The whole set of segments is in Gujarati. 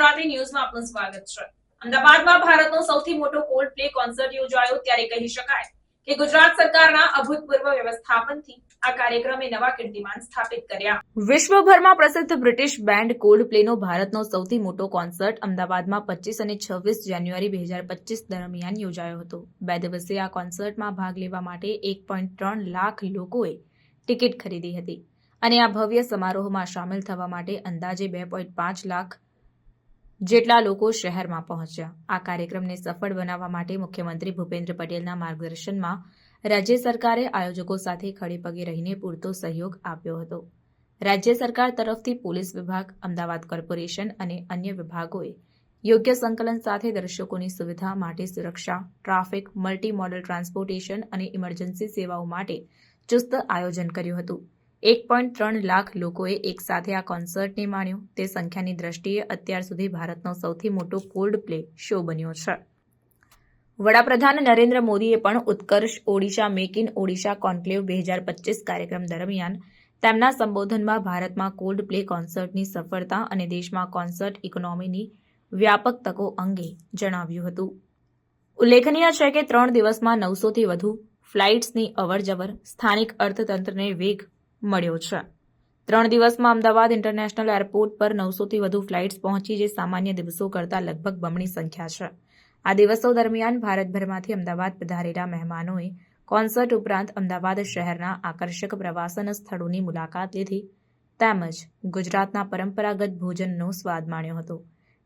ગુજરાતી ન્યૂઝમાં આપનું સ્વાગત છે. અમદાવાદમાં ભારતનો સૌથી મોટો કોલ્ડ પ્લે કોન્સર્ટ યોજાયો, ત્યારે કહી શકાય કે ગુજરાત સરકારના અભૂતપૂર્વ વ્યવસ્થાપનથી આ કાર્યક્રમે નવા કીર્તિમાન સ્થાપિત કર્યા. વિશ્વભરમાં પ્રસિદ્ધ બ્રિટિશ બેન્ડ કોલ્ડ પ્લેનો ભારતનો સૌથી મોટો કોન્સર્ટ અમદાવાદમાં પચીસ અને છવ્વીસ જાન્યુઆરી બે હજાર પચીસ દરમિયાન યોજાયો હતો. બે દિવસીય આ કોન્સર્ટમાં ભાગ લેવા માટે એક પોઈન્ટ ત્રણ લાખ લોકોએ ટિકિટ ખરીદી હતી અને આ ભવ્ય સમારોહમાં સામેલ થવા માટે અંદાજે બે પોઈન્ટ પાંચ લાખ જેટલા લોકો શહેરમાં પહોંચ્યા. આ કાર્યક્રમને સફળ બનાવવા માટે મુખ્યમંત્રી ભૂપેન્દ્ર પટેલના માર્ગદર્શનમાં રાજ્ય સરકારે આયોજકો સાથે ખડેપગે રહીને પૂરતો સહયોગ આપ્યો હતો. રાજ્ય સરકાર તરફથી પોલીસ વિભાગ, અમદાવાદ કોર્પોરેશન અને અન્ય વિભાગોએ યોગ્ય સંકલન સાથે દર્શકોની સુવિધા માટે સુરક્ષા, ટ્રાફિક મલ્ટી મોડલ ટ્રાન્સપોર્ટેશન અને ઇમરજન્સી સેવાઓ માટે ચુસ્ત આયોજન કર્યું હતું. એક પોઈન્ટ ત્રણ લાખ લોકોએ એકસાથે આ કોન્સર્ટને માણ્યો. તે સંખ્યાની દ્રષ્ટિએ અત્યાર સુધી ભારતનો સૌથી મોટો કોલ્ડ પ્લે શો બન્યો છે. વડાપ્રધાન નરેન્દ્ર મોદીએ પણ Utkarsh Odisha make in Odisha conclave બે હજાર પચીસ કાર્યક્રમ દરમિયાન તેમના સંબોધનમાં ભારતમાં કોલ્ડ પ્લે કોન્સર્ટની સફળતા અને દેશમાં કોન્સર્ટ ઇકોનોમીની વ્યાપક તકો અંગે જણાવ્યું હતું. ઉલ્લેખનીય છે કે ત્રણ દિવસમાં નવસોથી વધુ ફ્લાઇટ્સની અવરજવર સ્થાનિક અર્થતંત્રને વેગ મળ્યો છે. ત્રણ દિવસમાં અમદાવાદ ઇન્ટરનેશનલ એરપોર્ટ પર નવસોથી વધુ ફ્લાઇટ્સ પહોંચી જે સામાન્ય દિવસો કરતાં લગભગ બમણી સંખ્યા છે. આ દિવસો દરમિયાન ભારતભરમાંથી અમદાવાદ પધારેલા મહેમાનોએ કોન્સર્ટ ઉપરાંત અમદાવાદ શહેરના આકર્ષક પ્રવાસન સ્થળોની મુલાકાત લીધી તેમજ ગુજરાતના પરંપરાગત ભોજનનો સ્વાદ માણ્યો હતો.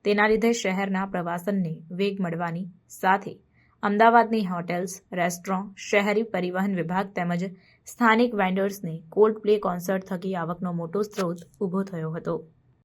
તેના લીધે શહેરના પ્રવાસનને વેગ મળવાની સાથે અમદાવાદની હોટેલ્સ, રેસ્ટોરન્ટ, શહેરી પરિવહન વિભાગ તેમજ સ્થાનિક વેન્ડર્સને કોલ્ડ પ્લે કોન્સર્ટ થકી આવકનો મોટો સ્ત્રોત ઊભો થયો હતો.